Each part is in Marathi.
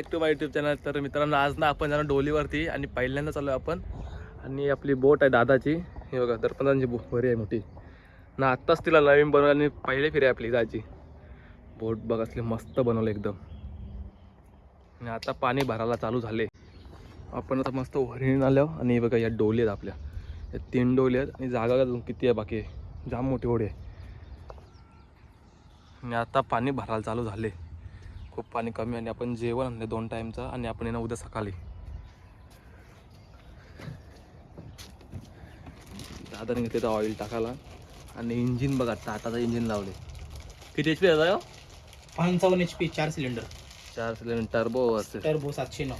Back to my YouTube channel तर मित्रांनो आज ना आपण जाणार डोलीवरती आणि पहिल्यांदा चालू आपण. आणि आपली बोट आहे दादाची. हे बघा दर्पणांची बो भरी आहे मोठी. ना आत्ताच तिला नवीन बनवलं आणि पहिले फिरे आपली जायची. बोट बघ असली मस्त बनवलं एकदम. आणि आता पाणी भरायला चालू झाले. आपण आता मस्त वरीण आलो आणि बघा या डोली आहेत आपल्या. या तीन डोली आहेत आणि जागा अजून किती आहे बाकी? जाम मोठी ओढी आहे. आणि आता पाणी भरायला चालू झाले. खूप पाणी कमी आणि आपण जेवण आणले दोन टाईमचं आणि आपण येणं उद्या सकाळी. दादाने घेतले तर ऑइल टाकायला आणि इंजिन बघा टाटाचं इंजिन लावले. किती एच पी आहे पंचावन्न एच पी चार सिलेंडर चार सिलेंडर टर्बो टर्बो सातशे नऊ.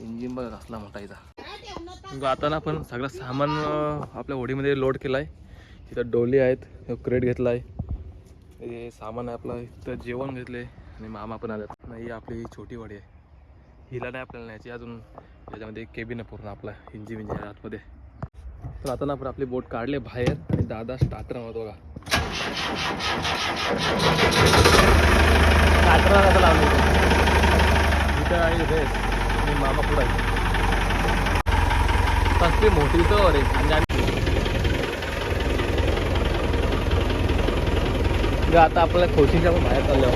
इंजिन बघा कसला मोठा इथं. आता ना आपण सगळं सामान आपल्या होडीमध्ये लोड केलं आहे इथं डोली आहेत क्रेट घेतला आहे हे सामान आहे आपलं इथं जेवण घेतले आणि मामा पण आल्यात नाही ही आपली छोटी वाडी आहे. हिला नाही आपल्याला न्यायची अजून याच्यामध्ये केबिन आहे पूर्ण आपला इंजिन विंजी आतमध्ये. तर आता ना आपण आपली बोट काढले बाहेर आणि दादा स्टार्टर होतो बघा. स्टार्टर कसं इथं रेस आणि मामा पुढे आहे. कसली मोठी तर रे आणि जो आता आपल्याला खोशीच्या पण बाहेर चाललो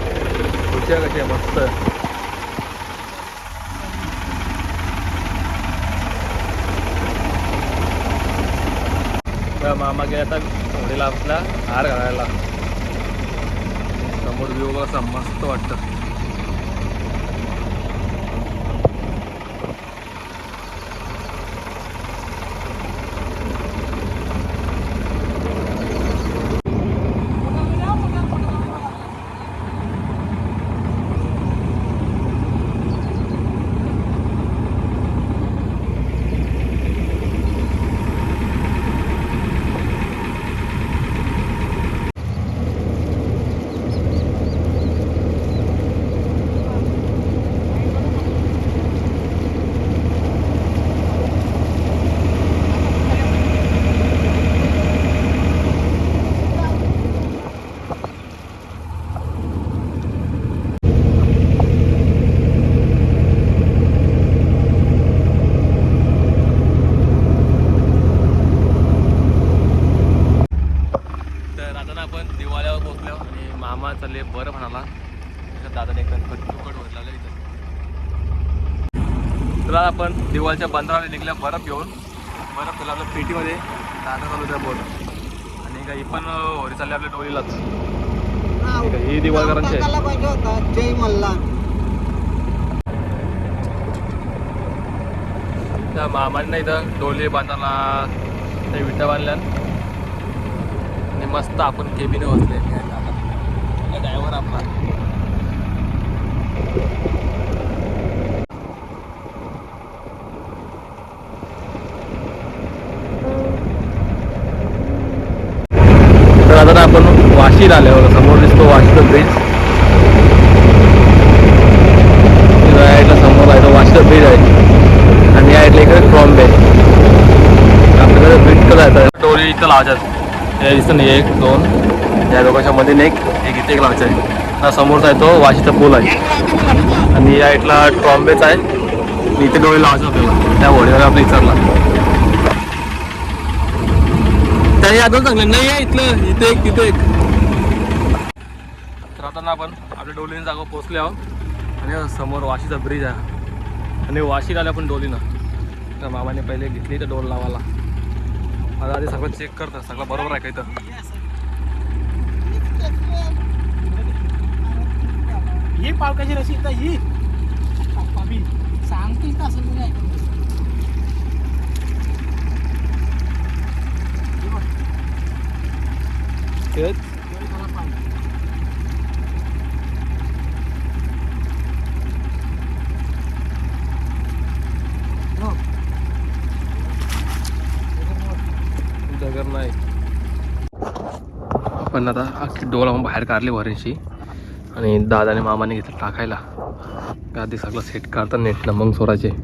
खोशिया कशी आहे? मस्त मामा गेला आता घोडीला आपला हार घालायला. समोर व्ह्यू बघा मस्त वाटतं तर आता ना आपण दिवाळ्यावर पोहोचलो आणि मामा चालले बरं म्हणाला त्याच्यात दादाने एकदम कटुकट भरला इथं तर आता दिवाळच्या बंदराला निघल्या बर्फ घेऊन. बर्फ केला आपल्या पेटीमध्ये. दादा चालू त्या बोट. आणि काही पण होरी चालली आपल्या आहे, ही दिवाळकरांची आहे. जय मल्हार. त्या मामांना इथं डोली बांधायला ते विटा बांधल्या आणि मस्त आपण केबिने बसले ड्रायव्हर आपला तर आता ना आपण वाशीला आल्यावर समोर दिसतो वाशीचा ब्रिज राईटला समोर आहे तो वाशीचा ब्रिज आहे. आणि या इकडे इकडे ट्रॉम्बे आपल्याकडे ब्रिज आहे डोरी इथं लावायच्यात या दिसतं नाही एक दोन. या दोघांच्या मध्ये एक एक इथे एक लावायचं आहे हा समोरचा आहे तो वाशीचा पूल आहे. आणि या इथला ट्रॉम्बेचा आहे. इथे डोळे लावायचं आपल्याला. त्या होडीवर आपल्या विचारला त्याही अजून चांगलं. नाही आहे इथलं. इथे एक तिथे एक. तर आता ना आपण आपल्या डोलीने जागा पोचले आहोत. आणि समोर वाशीचा ब्रिज आहे. आणि वाशीला आले आपण डोलीनं. तर मामाने पहिले घेतली तर डोल लावायला. आता आधी सगळं चेक करतं सगळं बरोबर आहे का इथं? ही पावकाची रशीद ही सांगतील का असं नाही तेच डगर नाही आपण आता अख्खी डोल आपण बाहेर काढली वरीशी आणि दादाने मामाने घेतलं टाकायला. आधी सगळं सेट काढतात नेटला मग सोराचे. तर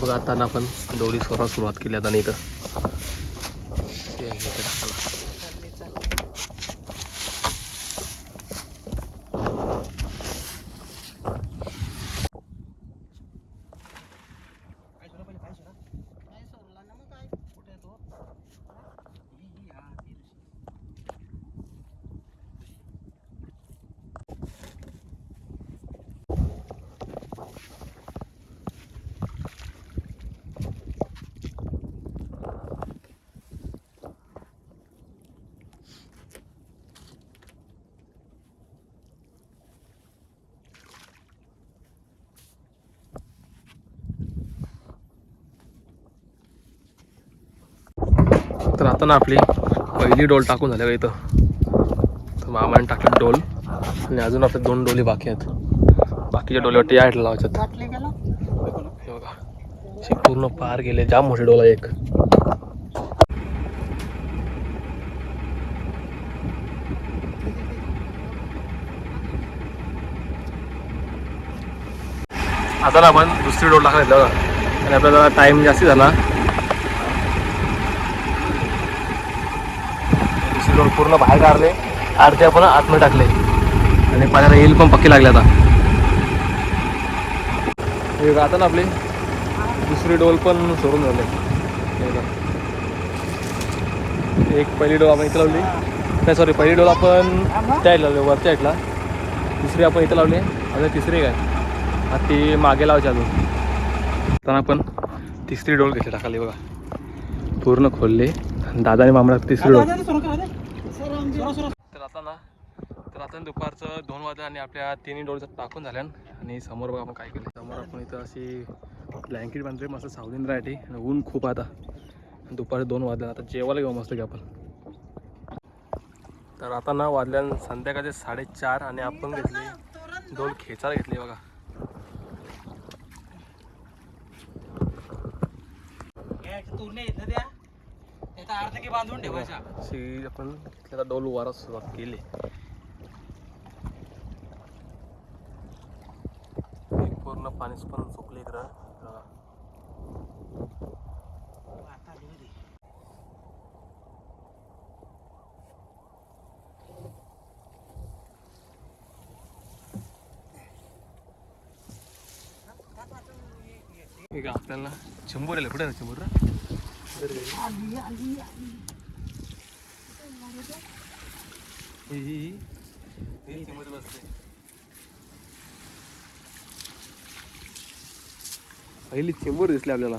बघा आता ना आपण डोली सोरा सुरुवात केली आता इथं. हे आहे इथे टाकायला. काय सोडला ना मग काय कुठे आहे तो ही, ही, हा, ती ऋषी. तर आता ना आपली पहिली डोल टाकून झाल्या का इथं. तर मामाने टाकले डोल. आणि अजून आपले दोन डोली बाकी आहेत. बाकीच्या डोलीवरती या लावायच्यात हे बघा. अशी पूर्ण पार गेले. जाम मोठी डोला एक. आता ना आपण दुसरी डोल टाकायला बघा. आणि आपला जरा टाइम जास्ती झाला. इकडून पूर्ण बाहेर काढले. अर्धे आपण आतमध्ये टाकले. आणि पाण्याला येईल पण पक्के लागले आता. हे आता ना आपली दुसरी डोल पण सोडून झाले. हे एक पहिली डोल आपण इथं लावली. नाही सॉरी पहिली डोल आपण त्या लावली वरच्या ऐकला दुसरी आपण इथं लावली. आता तिसरी काय? आता ती मागे लावायची अजून. आता आपण तिसरी डोल घेतली टाकाली बघा. पूर्ण खोलली. दादाने मामला तिसरी डोल तर आता ना तर आता दुपारचं दोन वाजले आणि आपल्या तिन्ही डोळचं टाकून झाल्या आणि समोर बघा आपण काय केलं समोर आपण इथं अशी ब्लँकेट बांधली मस्त सावलीन राहते आणि ऊन खूप आता. दुपारी दोन वाजल्या आता जेवायला घेऊ मस्त की आपण. तर आता ना वाजल्या संध्याकाळचे साडेचार आणि आपण घेतली डोल खेचायला घेतली बघा. बांधून ठेवायच्या. अशी आपण डोल वारा सुरुवात केली. एक पूर्ण पाणीच पण सुकले इकडं. ಈಗ आपल्याला चिंबूर आले कुठे ही ही पहिली चेंबर दिसली आपल्याला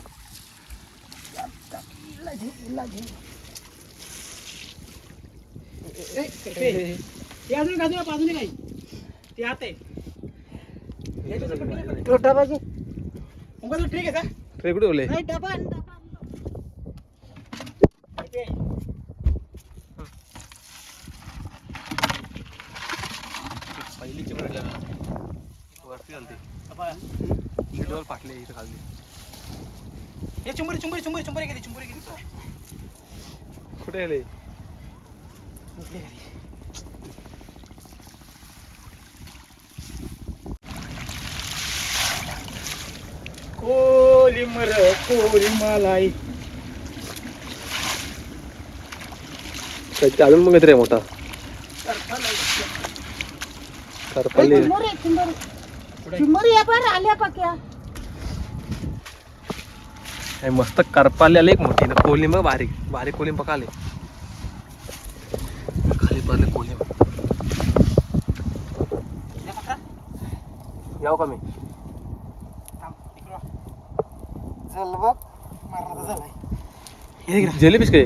ते अजून बाजूला बाजूने काही ते आत आहे डबा पाहिजे ठीक आहे का ट्रे कुठे बोलले नाही डबा आण, डबा आण. ते. पहिली चिंबूर वरती चालते डबा. शिडवर पाटले इथं खाली हे चुंबरी चुंबरी चुंबरी चुंबरी गेली चुंबरी गेली कुठे आले कोली मर कोली मलाई त्याची अजून मग रे मोठा. करपल्ली चिंबरी या पण आल्या पक्या हे मस्त करपाली आले एक मोठी ना कोलिंब बघ बारीक बारीक कोलिंब पका आले खाली पडले कोलिंब याव का मी? झालाय. जेलीबीस काय?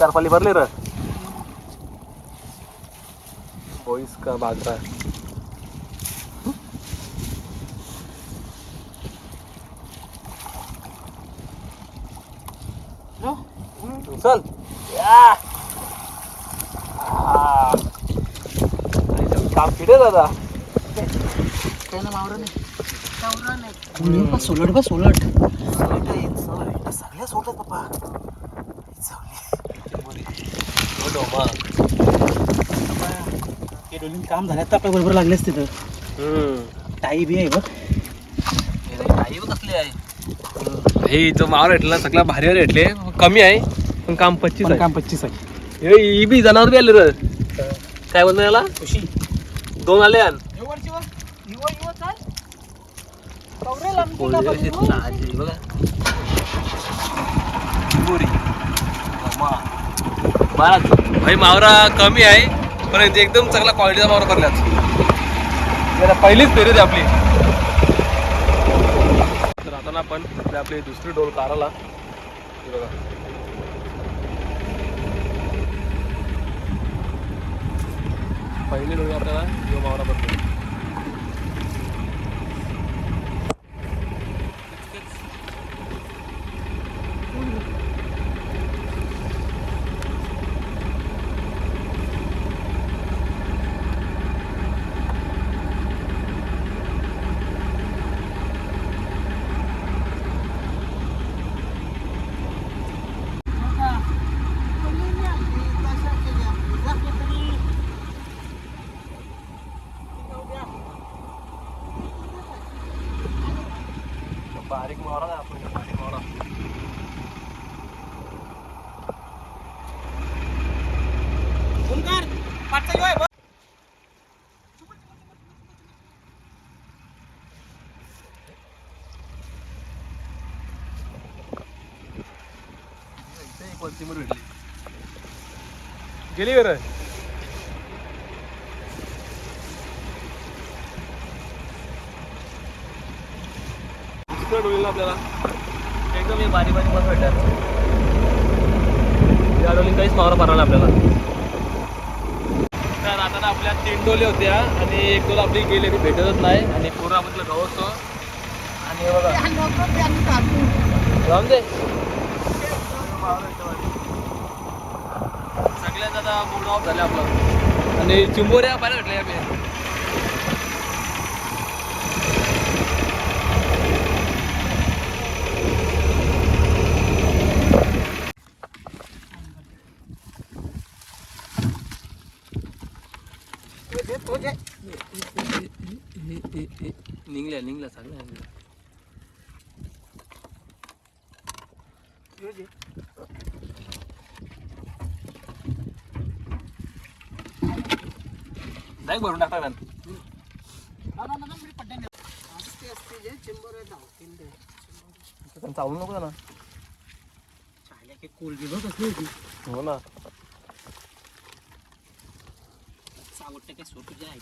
मोठी कारपाली भरली र बोईस का बाजरा. चल. या. आ. काम फिटे दादा. सोलट बा सोलट. सगळ्या सोलट पप्पा. डोमा नवीन काम झालं तर आपल्या बरोबर लागलेच तिथं टाई बी आहे बघ. हे जो मावर भेटला सगळा भारीवर भेटले कमी आहे पण काम पच्चीस आहे. काम पच्चीस आहे. हे बी जनावर बी आले र. काय बोलतो याला? खुशी दोन आले आण भाई मावरा कमी आहे पण इथे एकदम चांगला क्वालिटीचा मावरा करल्यात याला पहिलीच फेरी आहे आपली. तर आता ना आपण आपली आपली दुसरी डोल काराला पहिली डोळी आपल्याला यो मावरा बघतो बारीक मावरा ना आपण बारीक मावरा भेटली गेली बरं दुसऱ्या डोलीला आपल्याला एकदम हे बारीक बारीक मस्त भेटतात या डोलीत काहीच मावरा आपल्याला. तर आता ना आपल्या तीन डोली होत्या आणि एक डोल आपली गेली भेटतच नाही. आणि पूर्ण आपण गवसतो आणि बघा. राहून दे. सगळ्यात आता मूड ऑफ झाला आपलं. आणि चिंबोऱ्या पाहिजे भेटल्या या निघल्या निघल्या सगळ्या. निघल्या भरून टाकता मॅन चावू नको ना कोलबी बघ कसली होती हो ना. सावट काय सोपी आहे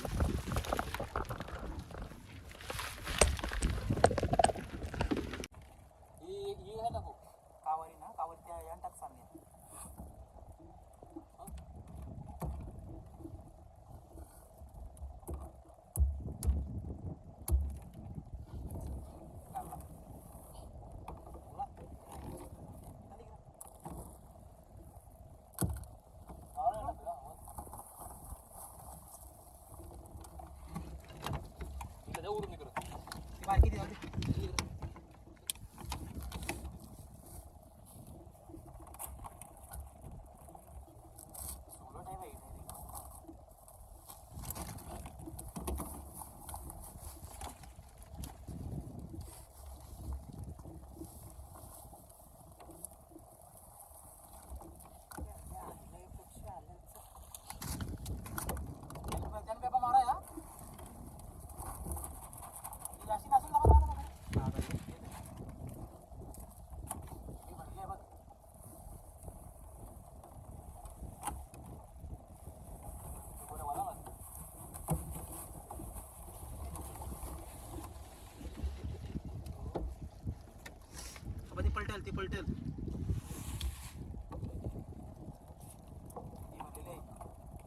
पलटेल ती पलटेल.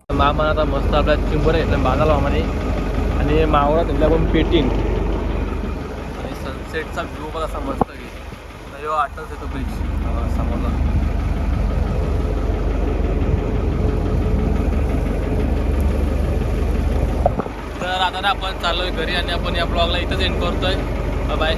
मामा आता मस्त आपला चिंबर घेतल्या बाजाला मामाने आणि मावळा घेतल्या पण पेटीन. आणि सनसेटचा व्ह्यू पण असा मस्त आहे. आठच येतो ब्रिज समोरला तर आता ना आपण चाललोय घरी आणि आपण या ब्लॉगला इथंच एंड करतोय. बाय